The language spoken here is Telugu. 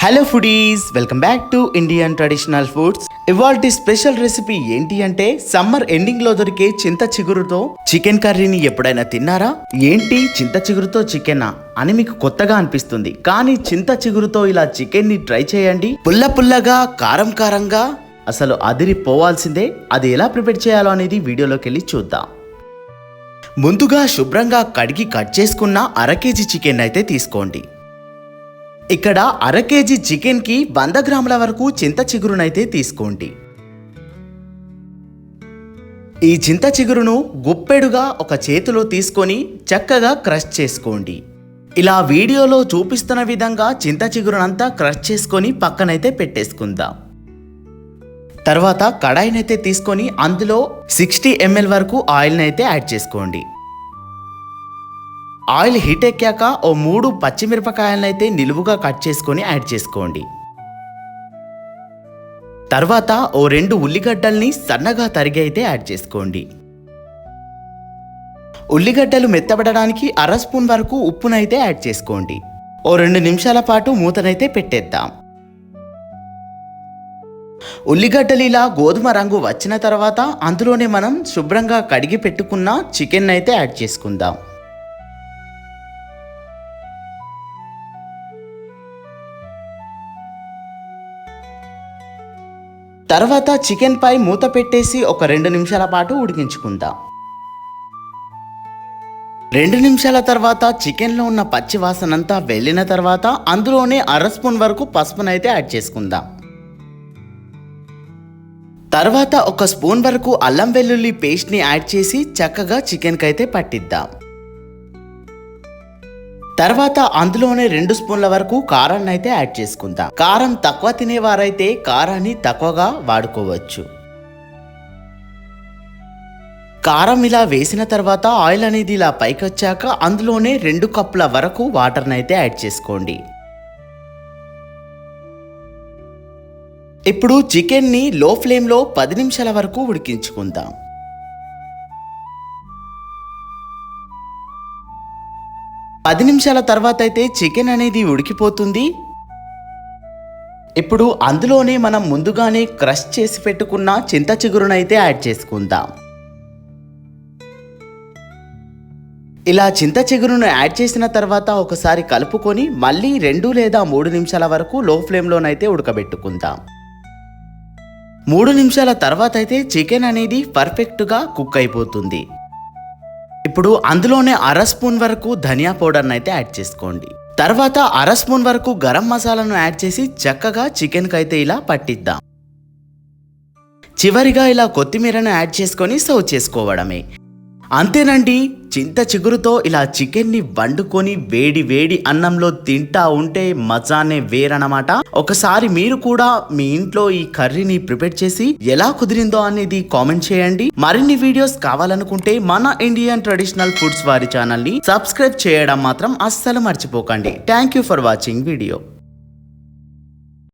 Hello foodies welcome back to Indian traditional foods ఇవాల్టి స్పెషల్ రెసిపీ ఏంటి అంటే సమ్మర్ ఎండింగ్లో దొరికే చింత చిగురుతో చికెన్ కర్రీని ఎప్పుడైనా తిన్నారా? ఏంటి చింత చిగురుతో చికెనా అని మీకు కొత్తగా అనిపిస్తుంది. కానీ చింత చిగురుతో ఇలా చికెన్ని ట్రై చేయండి. పుల్ల పుల్లగా కారం కారంగా. అసలు అదిరి పోవాల్సిందే అది ఎలా ప్రిపేర్ చేయాలో అనేది వీడియోలోకి వెళ్ళి చూద్దాం. ముందుగా శుభ్రంగా కడిగి కట్ చేసుకున్న అర కేజీ చికెన్ అయితే తీసుకోండి. ఇక్కడ అర కేజీ చికెన్కి వంద గ్రాముల వరకు చింత చిగురునైతే తీసుకోండి. ఈ చింత చిగురును గుప్పెడుగా ఒక చేతిలో తీసుకొని చక్కగా క్రష్ చేసుకోండి. ఇలా వీడియోలో చూపిస్తున్న విధంగా చింత చిగురునంతా క్రష్ చేసుకొని పక్కనైతే పెట్టేసుకుందాం. తర్వాత కడాయినైతే తీసుకొని అందులో సిక్స్టీ ఎంఎల్ వరకు ఆయిల్ని అయితే యాడ్ చేసుకోండి. ఆయిల్ హీట్ ఎక్కాక ఓ మూడు పచ్చిమిరపకాయలనైతే నిలువుగా కట్ చేసుకొని యాడ్ చేసుకోండి. తర్వాత ఓ రెండు ఉల్లిగడ్డల్ని సన్నగా తరిగి అయితే యాడ్ చేసుకోండి. ఉల్లిగడ్డలు మెత్తబడడానికి అర స్పూన్ వరకు ఉప్పునైతే యాడ్ చేసుకోండి. ఓ రెండు నిమిషాల పాటు మూతనైతే పెట్టేద్దాం. ఉల్లిగడ్డలు ఇలా గోధుమ రంగు వచ్చిన తర్వాత అందులోనే మనం శుభ్రంగా కడిగి పెట్టుకున్న చికెన్ అయితే యాడ్ చేసుకుందాం. తర్వాత చికెన్ పై మూత పెట్టేసి ఒక రెండు నిమిషాల పాటు ఉడికించుకుందాం. రెండు నిమిషాల తర్వాత చికెన్లో ఉన్న పచ్చి వాసనంతా వెళ్ళిన తర్వాత అందులోనే అర స్పూన్ వరకు పసుపునైతే యాడ్ చేసుకుందాం. తర్వాత ఒక స్పూన్ వరకు అల్లం వెల్లుల్లి పేస్ట్ని యాడ్ చేసి చక్కగా చికెన్కి అయితే పట్టిద్దాం. తర్వాత అందులోనే రెండు స్పూన్ల వరకు కారాన్ని అయితే యాడ్ చేసుకుందాం. కారం తక్కువ తినేవారైతే కారాన్ని తక్కువగా వాడుకోవచ్చు. కారం ఇలా వేసిన తర్వాత ఆయిల్ అనేది ఇలా పైకి వచ్చాక అందులోనే రెండు కప్పుల వరకు వాటర్ని అయితే యాడ్ చేసుకోండి. ఇప్పుడు చికెన్ని లో ఫ్లేమ్లో పది నిమిషాల వరకు ఉడికించుకుందాం. పది నిమిషాల తర్వాత అయితే చికెన్ అనేది ఉడికిపోతుంది. ఇప్పుడు అందులోనే మనం ముందుగానే క్రష్ చేసి పెట్టుకున్న చింత చిగురునైతే యాడ్ చేసుకుందాం. ఇలా చింత చిగురును యాడ్ చేసిన తర్వాత ఒకసారి కలుపుకొని మళ్ళీ రెండు లేదా మూడు నిమిషాల వరకు లో ఫ్లేమ్లోనైతే ఉడకబెట్టుకుందాం. మూడు నిమిషాల తర్వాత అయితే చికెన్ అనేది పర్ఫెక్ట్గా కుక్ అయిపోతుంది. ఇప్పుడు అందులోనే అర స్పూన్ వరకు ధనియా పౌడర్ని అయితే యాడ్ చేసుకోండి. తర్వాత అర స్పూన్ వరకు గరం మసాలాను యాడ్ చేసి చక్కగా చికెన్కి అయితే ఇలా పట్టిద్దాం. చివరిగా ఇలా కొత్తిమీరను యాడ్ చేసుకొని సర్వ్ చేసుకోవడమే. అంతేనండి చింత చిగురుతో ఇలా చికెన్ని వండుకొని వేడి వేడి అన్నంలో తింటా ఉంటే మజానే వేరనమాట ఒకసారి మీరు కూడా మీ ఇంట్లో ఈ కర్రీని ప్రిపేర్ చేసి ఎలా కుదిరిందో అనేది కామెంట్ చేయండి. మరిన్ని వీడియోస్ కావాలనుకుంటే మన ఇండియన్ ట్రెడిషనల్ ఫుడ్స్ వారి ఛానల్ని సబ్స్క్రైబ్ చేయడం మాత్రం అస్సలు మర్చిపోకండి. Thank you for watching video.